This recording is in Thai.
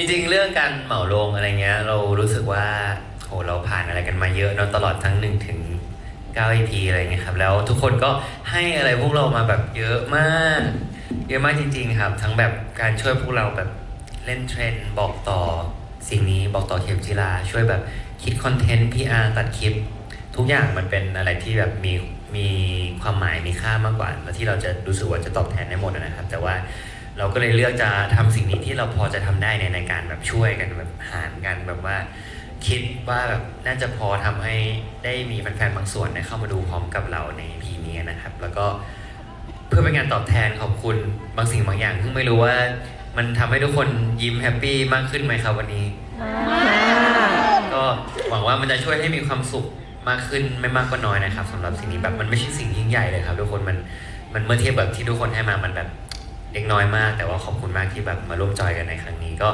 จริงๆ เรื่องการเหมาลงอะไรเงี้ย เรารู้สึกว่าโหเราผ่านอะไรกันมาเยอะเนอะตลอดทั้ง1ถึง9 EP อะไรเงี้ยครับ แล้วทุกคนก็ให้อะไรพวกเรามาแบบเยอะมาก เยอะมากจริง ๆ ครับ ทั้งแบบการช่วยพวกเราแบบเล่นเทรนด์บอกต่อสิ่งนี้บอกต่อเข็มจิลาช่วยแบบคิดคอนเทนต์ PR ตัดคลิป ทุกอย่างมันเป็นอะไรที่แบบมีมีความหมายมีค่ามากกว่า แล้วที่เราจะรู้สึกว่าจะตอบแทนได้หมดนะครับ ก็เลยเลือกจะทำสิ่งนี้ที่เราพอจะทำได้ในในการแบบช่วยกันแบบหารกันแบบว่า คิดว่าแบบน่าจะพอทำให้ได้มีแฟนๆบางส่วนได้เข้ามาดูพร้อมกับเราใน EP นี้นะครับ แล้วก็เพื่อเป็นการตอบแทนขอบคุณบางสิ่งบางอย่างซึ่งไม่รู้ว่ามันทำให้ทุกคนยิ้มแฮปปี้มากขึ้นไหมครับวันนี้ ก็หวังว่ามันจะช่วยให้มีความสุขมากขึ้นไม่มากก็น้อยนะครับสำหรับสิ่งนี้แบบมันไม่ใช่สิ่งยิ่งใหญ่เลยครับ ทุกคนมันมันเมื่อเทียบแบบที่ทุกคนให้มามันแบบ เล็กน้อยมาก แต่ว่าขอบคุณมากที่แบบมาร่วมจอยกันในครั้งนี้ก็